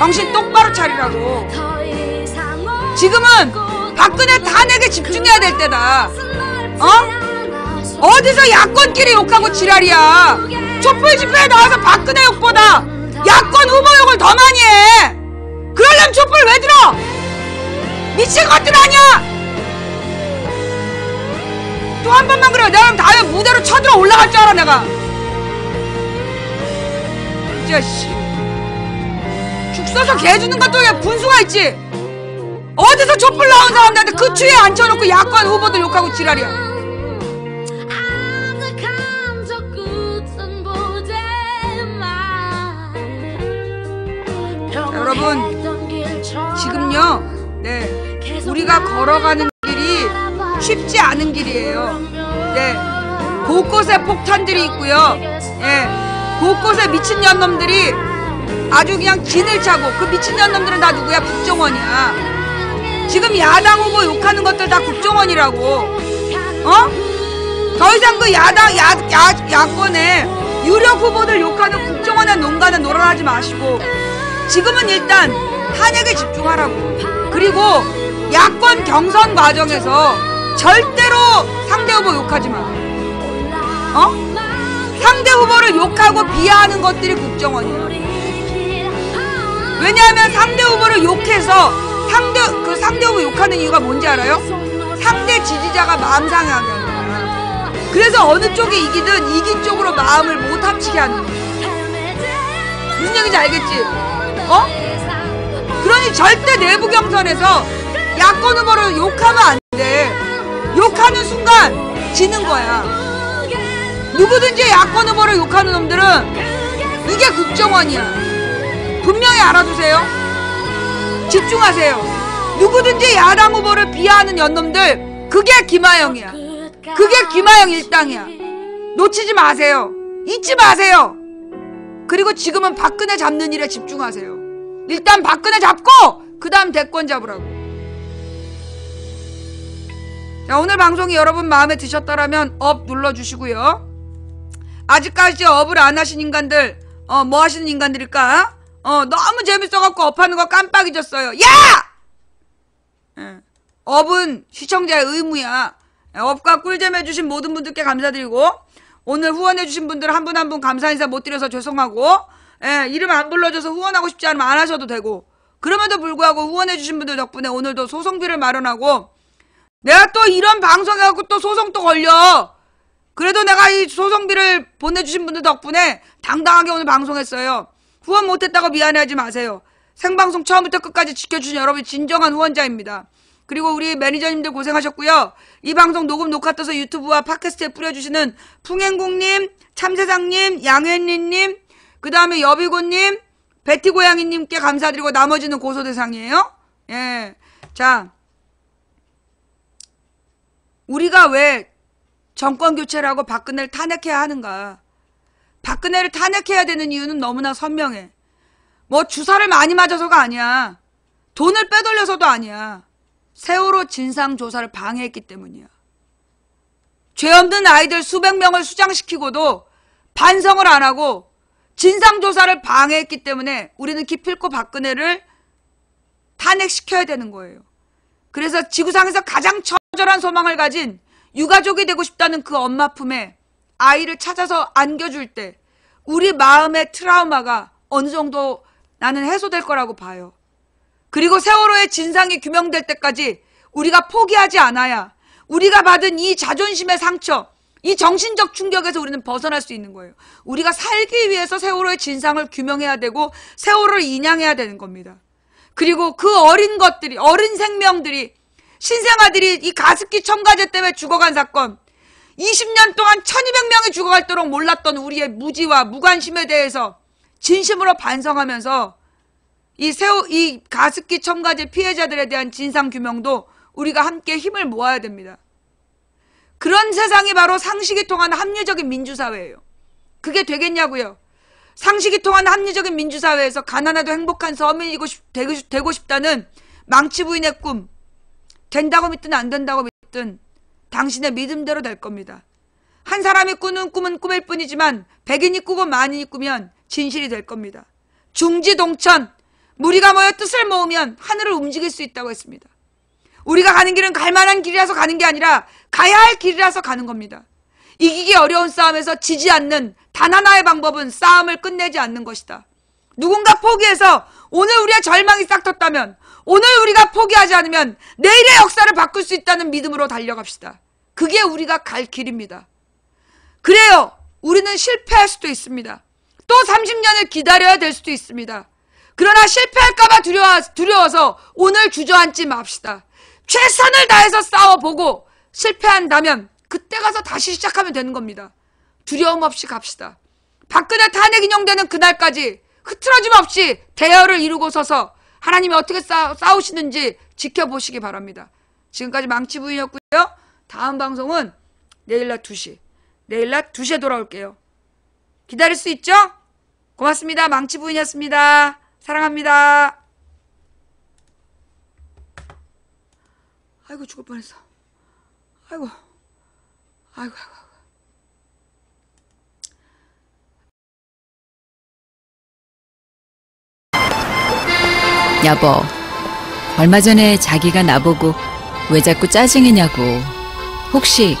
정신 똑바로 차리라고. 지금은 박근혜 탄핵에 집중해야 될 때다. 어? 어디서 야권끼리 욕하고 지랄이야. 촛불 집회에 나와서 박근혜 욕보다 야권 후보 욕을 더 많이 해. 그러려면 촛불 왜 들어? 미친 것들 아니야. 또 한 번만 그래. 내가 다음에 무대로 쳐들어 올라갈 줄 알아 내가. 씨. 죽 써서 개 주는 것도 그냥 분수가 있지. 어디서 촛불 나온 사람들한테 그 추위에 앉혀놓고 야권 후보들 욕하고 지랄이야. 여러분, 지금요, 네, 우리가 걸어가는 길이 쉽지 않은 길이에요. 네, 곳곳에 폭탄들이 있고요. 예, 곳곳에 미친년놈들이 아주 그냥 진을 차고 그 미친년놈들은 다 누구야? 국정원이야. 지금 야당 후보 욕하는 것들 다 국정원이라고. 어? 더 이상 그 야당 야, 야, 야권에 유력 후보들 욕하는 국정원의 농가는 놀아나지 마시고 지금은 일단 탄핵에 집중하라고. 그리고 야권 경선 과정에서 절대로 상대 후보 욕하지 마. 어? 상대 후보를 욕하고 비하하는 것들이 국정원이야. 왜냐하면 상대 후보를 욕해서 상대 그 상대 후보 욕하는 이유가 뭔지 알아요? 상대 지지자가 마음 상하게 하는 거야. 그래서 어느 쪽이 이기든 이긴 쪽으로 마음을 못 합치게 하는 거야. 무슨 얘기인지 알겠지? 어? 그러니 절대 내부 경선에서 야권 후보를 욕하면 안 돼. 욕하는 순간 지는 거야. 누구든지 야권 후보를 욕하는 놈들은 이게 국정원이야. 알아두세요. 집중하세요. 누구든지 야당 후보를 비하하는 연놈들 그게 김하영이야. 그게 김하영 일당이야. 놓치지 마세요. 잊지 마세요. 그리고 지금은 박근혜 잡는 일에 집중하세요. 일단 박근혜 잡고 그 다음 대권 잡으라고. 자 오늘 방송이 여러분 마음에 드셨더라면 업 눌러주시고요. 아직까지 업을 안 하신 인간들 어 뭐 하시는 인간들일까? 어 너무 재밌어갖고 업하는 거 깜빡 잊었어요. 야! 예. 업은 시청자의 의무야. 예, 업과 꿀잼 해주신 모든 분들께 감사드리고 오늘 후원해주신 분들 한 분 한 분 감사 인사 못 드려서 죄송하고 예, 이름 안 불러줘서 후원하고 싶지 않으면 안 하셔도 되고 그럼에도 불구하고 후원해주신 분들 덕분에 오늘도 소송비를 마련하고 내가 또 이런 방송해갖고 또 소송 또 걸려 그래도 내가 이 소송비를 보내주신 분들 덕분에 당당하게 오늘 방송했어요 후원 못했다고 미안해하지 마세요 생방송 처음부터 끝까지 지켜주신 여러분이 진정한 후원자입니다 그리고 우리 매니저님들 고생하셨고요. 이 방송 녹음 녹화 떠서 유튜브와 팟캐스트에 뿌려주시는 풍행국님, 참세상님, 양현리님, 그 다음에 여비고님, 베티고양이님께 감사드리고 나머지는 고소 대상이에요. 예. 자. 우리가 왜 정권 교체를 하고 박근혜를 탄핵해야 하는가. 박근혜를 탄핵해야 되는 이유는 너무나 선명해. 뭐 주사를 많이 맞아서가 아니야. 돈을 빼돌려서도 아니야. 세월호 진상조사를 방해했기 때문이야. 죄 없는 아이들 수백 명을 수장시키고도 반성을 안 하고 진상조사를 방해했기 때문에 우리는 기필코 박근혜를 탄핵시켜야 되는 거예요. 그래서 지구상에서 가장 처절한 소망을 가진 유가족이 되고 싶다는 그 엄마 품에 아이를 찾아서 안겨줄 때 우리 마음의 트라우마가 어느 정도 나는 해소될 거라고 봐요. 그리고 세월호의 진상이 규명될 때까지 우리가 포기하지 않아야 우리가 받은 이 자존심의 상처, 이 정신적 충격에서 우리는 벗어날 수 있는 거예요. 우리가 살기 위해서 세월호의 진상을 규명해야 되고 세월호를 인양해야 되는 겁니다. 그리고 그 어린 것들이, 어린 생명들이, 신생아들이 이 가습기 첨가제 때문에 죽어간 사건, 20년 동안 1200명이 죽어갈도록 몰랐던 우리의 무지와 무관심에 대해서 진심으로 반성하면서 이 세우 이 가습기 첨가제 피해자들에 대한 진상 규명도 우리가 함께 힘을 모아야 됩니다. 그런 세상이 바로 상식이 통한 합리적인 민주사회예요. 그게 되겠냐고요? 상식이 통한 합리적인 민주사회에서 가난하도 행복한 서민이고 싶, 되고, 되고 싶다는 망치 부인의 꿈 된다고 믿든 안 된다고 믿든 당신의 믿음대로 될 겁니다. 한 사람이 꾸는 꿈은 꿈일 뿐이지만 백인이 꾸고 만인이 꾸면 진실이 될 겁니다. 중지동천 무리가 모여 뜻을 모으면 하늘을 움직일 수 있다고 했습니다. 우리가 가는 길은 갈 만한 길이라서 가는 게 아니라 가야 할 길이라서 가는 겁니다. 이기기 어려운 싸움에서 지지 않는 단 하나의 방법은 싸움을 끝내지 않는 것이다. 누군가 포기해서 오늘 우리의 절망이 싹텄다면 오늘 우리가 포기하지 않으면 내일의 역사를 바꿀 수 있다는 믿음으로 달려갑시다. 그게 우리가 갈 길입니다. 그래요. 우리는 실패할 수도 있습니다. 또 30년을 기다려야 될 수도 있습니다. 그러나 실패할까봐 두려워, 두려워서 오늘 주저앉지 맙시다. 최선을 다해서 싸워보고 실패한다면 그때 가서 다시 시작하면 되는 겁니다. 두려움 없이 갑시다. 박근혜 탄핵 인용되는 그날까지 흐트러짐 없이 대열을 이루고 서서 하나님이 어떻게 싸, 싸우시는지 지켜보시기 바랍니다. 지금까지 망치부인이었고요. 다음 방송은 내일 낮 2시. 내일 낮 2시에 돌아올게요. 기다릴 수 있죠? 고맙습니다. 망치부인이었습니다. 사랑합니다. 아이고 죽을 뻔했어. 아이고. 아이고 아이고. 여보, 얼마 전에 자기가 나보고 왜 자꾸 짜증이냐고. 혹시